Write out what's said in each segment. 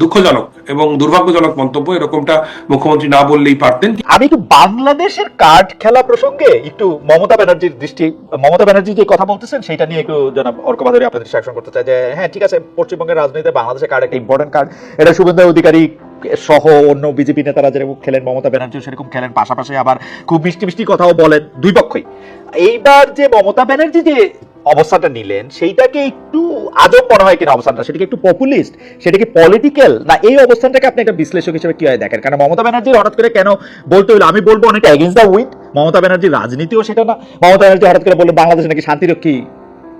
দুঃখজনক এবং দুর্ভাগ্যজনক মন্তব্য, এরকমটা মুখ্যমন্ত্রী না বললেই পারতেন। আমি একটু বাংলাদেশের কার্ড খেলা প্রসঙ্গে একটু মমতা ব্যানার্জির দৃষ্টি, মমতা ব্যানার্জি যে কথা বলতেছেন, সেটা নিয়ে একটু জনাব অর্ক বাদরি আপনাদের আকর্ষণ করতে চাই যে হ্যাঁ ঠিক আছে, পশ্চিমবঙ্গের রাজনীতিতে বাংলাদেশের কার্ড একটা ইম্পর্টেন্ট কার্ড। এটা শুভেন্দু অধিকারী সহ অন্য বিজেপি নেতারা যেরকম খেলেন, মমতা ব্যানার্জিও সেরকম খেলেন, পাশাপাশি আবার খুব মিষ্টি মিষ্টি কথাও বলেন দুই পক্ষই। এইবার যে মমতা ব্যানার্জি যে অবস্থানটা নিলেন, সেইটাকে একটু আজব মনে হয় কিনা অবস্থানটা? সেটা কি একটু পপুলিস্ট সেটা কি পলিটিক্যাল না এই অবস্থানটাকে আপনি একটা বিশ্লেষক হিসেবে কীভাবে দেখেন? কারণ মমতা ব্যানার্জির হঠাৎ করে কেন বলতে হলো? আমি বলব অনেকটা এগেন্স্ট দ্য উইন্ড মমতা ব্যানার্জির রাজনীতিও সেটা না। মমতা ব্যানার্জি হঠাৎ করে বললেন, বাংলাদেশে নাকি শান্তিরক্ষী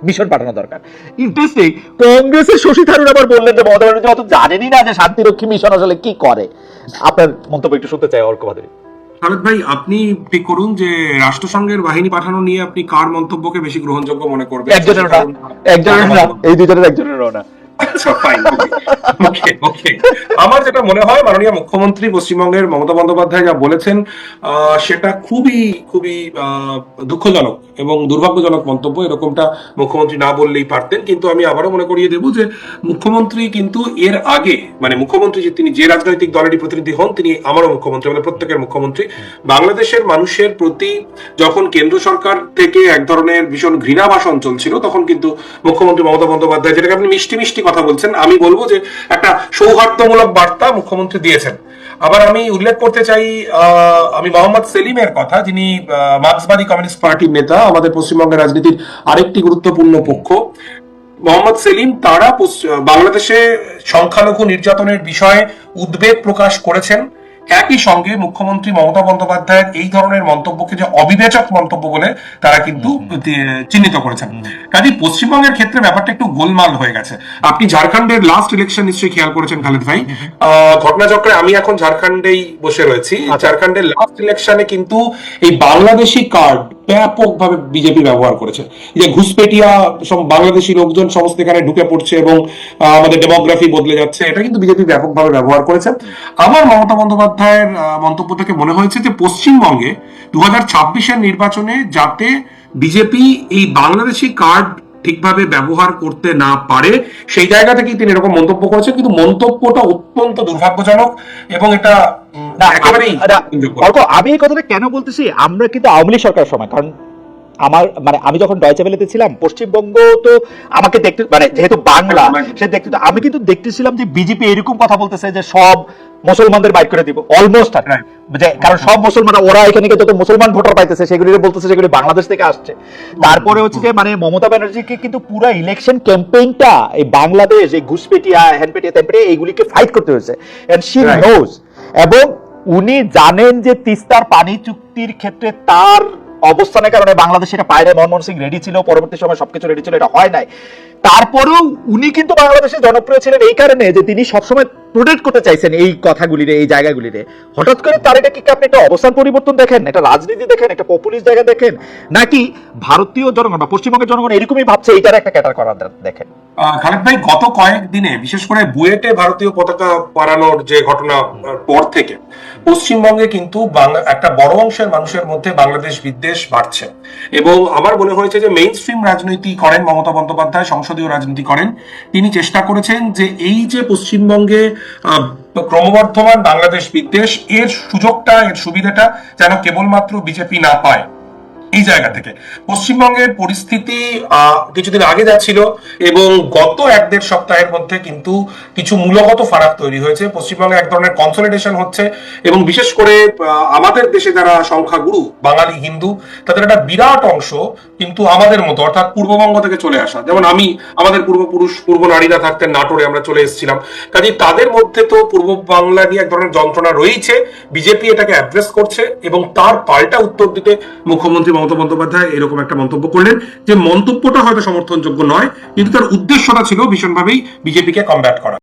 মিশন পাঠানো দরকার। ইন্টারেস্টিং কংগ্রেসের শশী থারুর আবার বললেন যে মমতা ব্যানার্জি অত জানেনই না যে শান্তিরক্ষী মিশন আসলে কি করে। আপনার মন্তব্য একটু শুনতে চাই, অর্ক খালেদ ভাই আপনি ঠিক করুন যে রাষ্ট্রসংঘের বাহিনী পাঠানো নিয়ে আপনি কার মন্তব্যকে বেশি গ্রহণযোগ্য মনে করবেন? একজনের না একজনের না এই দুজনের একজনের না আমার যেটা মনে হয় মাননীয় মুখ্যমন্ত্রী পশ্চিমবঙ্গের মমতা বন্দ্যোপাধ্যায় যা বলেছেন সেটা খুবই খুবই দুঃখজনক এবং দুর্ভাগ্যজনক মন্তব্য, এরকমটা মুখ্যমন্ত্রী না বললেই পারতেন। কিন্তু আমি আবারও মনে করিয়ে দেবো যে মুখ্যমন্ত্রী কিন্তু এর আগে মানে মুখ্যমন্ত্রী যে তিনি যে রাজনৈতিক দলেরই প্রতিনিধি হন, তিনি আমারও মুখ্যমন্ত্রী, আমাদের প্রত্যেকের মুখ্যমন্ত্রী। বাংলাদেশের মানুষের প্রতি যখন কেন্দ্র সরকার থেকে এক ধরনের ভীষণ ঘৃণা ভাষণ চলছিল তখন কিন্তু মুখ্যমন্ত্রী মমতা বন্দ্যোপাধ্যায়, যেটাকে আপনি মিষ্টি মিষ্টি কথা বলছেন, আমি বলব যে একটা সৌহার্দ্যমূলক বার্তা মুখ্যমন্ত্রী দিয়েছেন। আবার আমি উল্লেখ করতে চাই আমি মোহাম্মদ সেলিমের কথা, যিনি মার্ক্সবাদী কমিউনিস্ট পার্টির নেতা, আমাদের পশ্চিমবঙ্গের রাজনীতির আরেকটি গুরুত্বপূর্ণ পক্ষ। মোহাম্মদ সেলিম তারা বাংলাদেশে সংখ্যালঘু নির্যাতনের বিষয়ে উদ্বেগ প্রকাশ করেছেন। একই সঙ্গে মুখ্যমন্ত্রী মমতা বন্দ্যোপাধ্যায়ের এই ধরনের মন্তব্যকে যে অবিবেচক মন্তব্য বলে তারা কিন্তু চিহ্নিত করেছেন। কাজে পশ্চিমবঙ্গের ক্ষেত্রে ব্যাপারটা একটু গোলমাল হয়ে গেছে। আপনি ঝাড়খণ্ডের লাস্ট ইলেকশন নিশ্চয়ই খেয়াল করেছেন খালেদ ভাই। ঘটনাচক্রে আমি এখন ঝাড়খণ্ডেই বসে রয়েছি। ঝাড়খণ্ডের লাস্ট ইলেকশনে কিন্তু এই বাংলাদেশি কার্ড ব্যাপকভাবে বিজেপি ব্যবহার করেছে। যে ঘুষপেটিয়া সব বাংলাদেশি লোকজন সমস্ত এখানে ঢুকে পড়ছে এবং আমাদের ডেমোগ্রাফি বদলে যাচ্ছে, এটা কিন্তু বিজেপি ব্যাপকভাবে ব্যবহার করেছে। আমার মমতা বন্দ্যোপাধ্যায়ের মন্তব্য থেকে মনে হয়েছে যে পশ্চিমবঙ্গে দু হাজার নির্বাচনে যাতে বিজেপি এই বাংলাদেশি কার্ড ঠিকভাবে ব্যবহার করতে না পারে, সেই জায়গা থেকেই তিনি এরকম মন্তব্য করেছেন। কিন্তু মন্তব্যটা অত্যন্ত দুর্ভাগ্যজনক এবং এটা আমি- এই কথাটা কেন বলতেছি? আমরা কিন্তু আওয়ামী লীগ সরকারের সময় কারণ আমার মানে আমি যখন ডয়চে ভ্যালিতে ছিলাম পশ্চিমবঙ্গ তো আমাকে দেখতে মানে যেহেতু বাংলা সে দেখতে তো আমি কিন্তু দেখতেছিলাম যে বিজেপি এরকম কথা বলতেছে যে সব মুসলমানদের বাইট করে দিব অলমোস্ট আর। যে কারণ সব মুসলমান ওরা এখানে যত মুসলমান ভোটার পাইতেছে সেগুলি বলতেছে যেগুলি বাংলাদেশ থেকে আসছে। তারপরে হচ্ছে যে মানে মমতা ব্যানার্জিকে কিন্তু পুরো ইলেকশন ক্যাম্পেইনটা এই বাংলাদেশ এই ঘুষপেটিয়া হ্যানপেটিয়া ত্যানপেটিয়া এইগুলিকে ফাইট করতে হয়েছে। এন্ড শি নোজ এবং উনি জানেন যে তিস্তার পানি চুক্তির ক্ষেত্রে তার অবস্থানের কারণে বাংলাদেশ এটা পায় নাই মনমোহন সিং রেডি ছিল, পরবর্তী সময় সবকিছু রেডি ছিল, এটা হয় নাই। তারপরেও উনি কিন্তু বাংলাদেশে জনপ্রিয় ছিলেন এই কারণে যে তিনি সবসময় প্রোটেক্ট করতে চাইছেন এই কথাগুলিরে, এই জায়গাগুলিরে। হঠাৎ করে তার এটা কি আপনি একটা অবস্থান পরিবর্তন দেখেন, একটা রাজনীতি দেখেন, একটা পপুলিস্ট জায়গা দেখেন, নাকি ভারতীয় জনগণ বা পশ্চিমবঙ্গের জনগণ এরকমই ভাবছে, এইটার একটা ক্যাটার করা দেখেন। খালেদ ভাই, গত কয়েক দিনে বিশেষ করে বুয়েটে ভারতীয় পতাকা পারানোর যে ঘটনা পর থেকে, পশ্চিমবঙ্গে কিন্তু একটা বড় অংশের মানুষের মধ্যে বাংলাদেশ বিদ্বেষ বাড়ছে। এবং আমার মনে হয়েছে যে মেইন স্ট্রিম রাজনীতি করেন মমতা বন্দ্যোপাধ্যায়, সংসদীয় রাজনীতি করেন, তিনি চেষ্টা করেছেন যে, এই যে পশ্চিমবঙ্গে ক্রমবর্ধমান বাংলাদেশ বিদ্বেষ, এর সুযোগটা, এর সুবিধাটা যেন কেবলমাত্র বিজেপি না পায়। এই জায়গা থেকে। পশ্চিমবঙ্গের পরিস্থিতি কিছুদিন আগে যা ছিল এবং গত এক দেড় সপ্তাহের মধ্যে কিন্তু কিছু মূলগত ফারাক তৈরি হয়েছে। পশ্চিমবঙ্গে এক ধরনের কনসলিডেশন হচ্ছে এবং বিশেষ করে আমাদের দেশে যারা সংখ্যাগুরু, বাঙালি, হিন্দু, তাদের একটা বিরাট অংশ কিন্তু আমাদের মতো, অর্থাৎ পূর্ববঙ্গ থেকে চলে আসা। যেমন আমি, আমাদের পূর্বপুরুষ, পূর্ব নারীরা থাকতেন, নাটোরে আমরা চলে এসেছিলাম। কাজে তাদের মধ্যে তো পূর্ব বাংলা নিয়ে এক ধরনের যন্ত্রণা রয়েছে বিজেপি এটাকে অ্যাড্রেস করছে এবং তার পাল্টা উত্তর দিতে মুখ্যমন্ত্রী মমতা বন্দ্যোপাধ্যায় এরকম একটা মন্তব্য করলেন যে মন্তব্যটা হয়তো সমর্থনযোগ্য নয়, কিন্তু তার উদ্দেশ্যটা ছিল ভীষণভাবেই বিজেপিকে কমব্যাট করা।